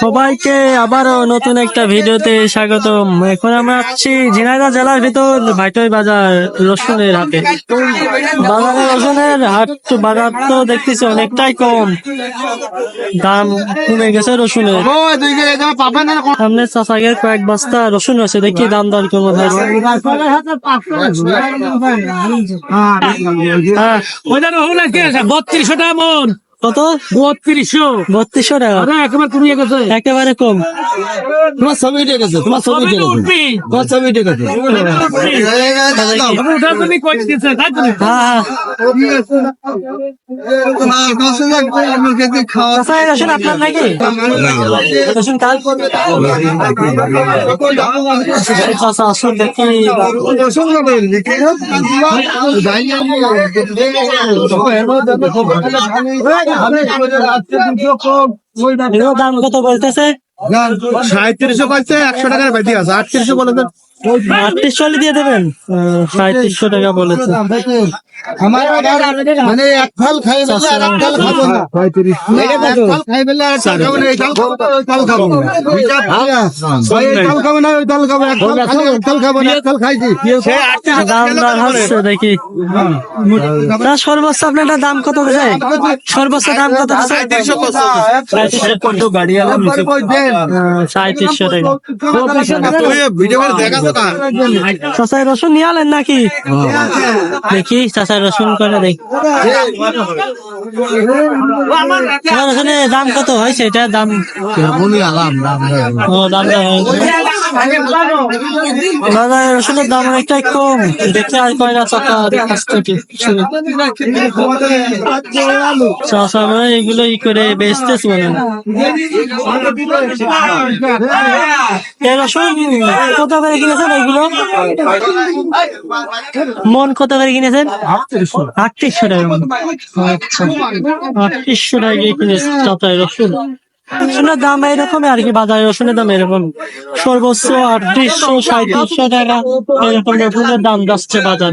সবাইকে আবারও নতুন একটা ভিডিওতে স্বাগতম। এখন আমরা আছি ঝিনাইদহ জেলার ভিতর ভাইটই বাজার রসুনের হাটে। বাজারে রসুনের হাট বাজার তো দেখতেছি অনেকটাই কম। দাম কমে গেছে রসুনের। সামনে চাষাগের কয়েক বস্তা রসুন আছে দেখি দাম হ্যাঁ, রহুল আছে? বত্রিশশো টাকা মন। কত? বত্রিশশো। বত্রিশশো টাকা। আরে একেবারে কমিয়ে গেছে একেবারে কম। তোমার ছবি উঠে গেছে তোমার ছবি উঠে গেছে। তোমার ছবি উঠে গেছে। হ্যাঁ আপনার নাকি? দাম কত বলতেছে? সাঁত্রিশশো কয়েছে একশো টাকার বাইতে আছে। আটত্রিশশো বলে দেন দিয়ে দেবেন? সাঁত্রিশশো টাকা বলেছে। আমার মানে এক ফাল খাই বেলা আর এক ফাল খাব না। এক ফাল খাই বেলা আর এক ফাল খাব না এই তাল খাব না ওই তাল খাব না। ওই তাল খাব না ওই তাল খাব এক ফাল খাব এক তাল খাব না এক ফাল খাইছি। দাম দাম হচ্ছে দেখি সর্বোচ্চ আপনার দাম কত গেছে সর্বোচ্চ দাম কত সাঁত্রিশশো টাকা। না চাষাই রসুন নিয়ে আলেন নাকি? দেখি চাষাই রসুন করে দেখি। রসুনের দাম কত হয়েছে? এটা দাম ও দাম বাজারে রসুনের দাম অনেকটাই কম। দেখে আর কয়টা চাকা কাছ থেকে এগুলো ই করে বেচতেছে মনে করে কিনেছেন এগুলো? মন কত করে কিনেছেন? আটত্রিশশো টাকা আচ্ছা। আটত্রিশশো টাকা রসুন রসুনের দাম এরকম আর কি বাজারে রসুনের দাম এরকম। সর্বোচ্চ আটত্রিশশো, সাঁত্রিশশো টাকা, এরকম রসুনের দাম যাচ্ছে বাজার।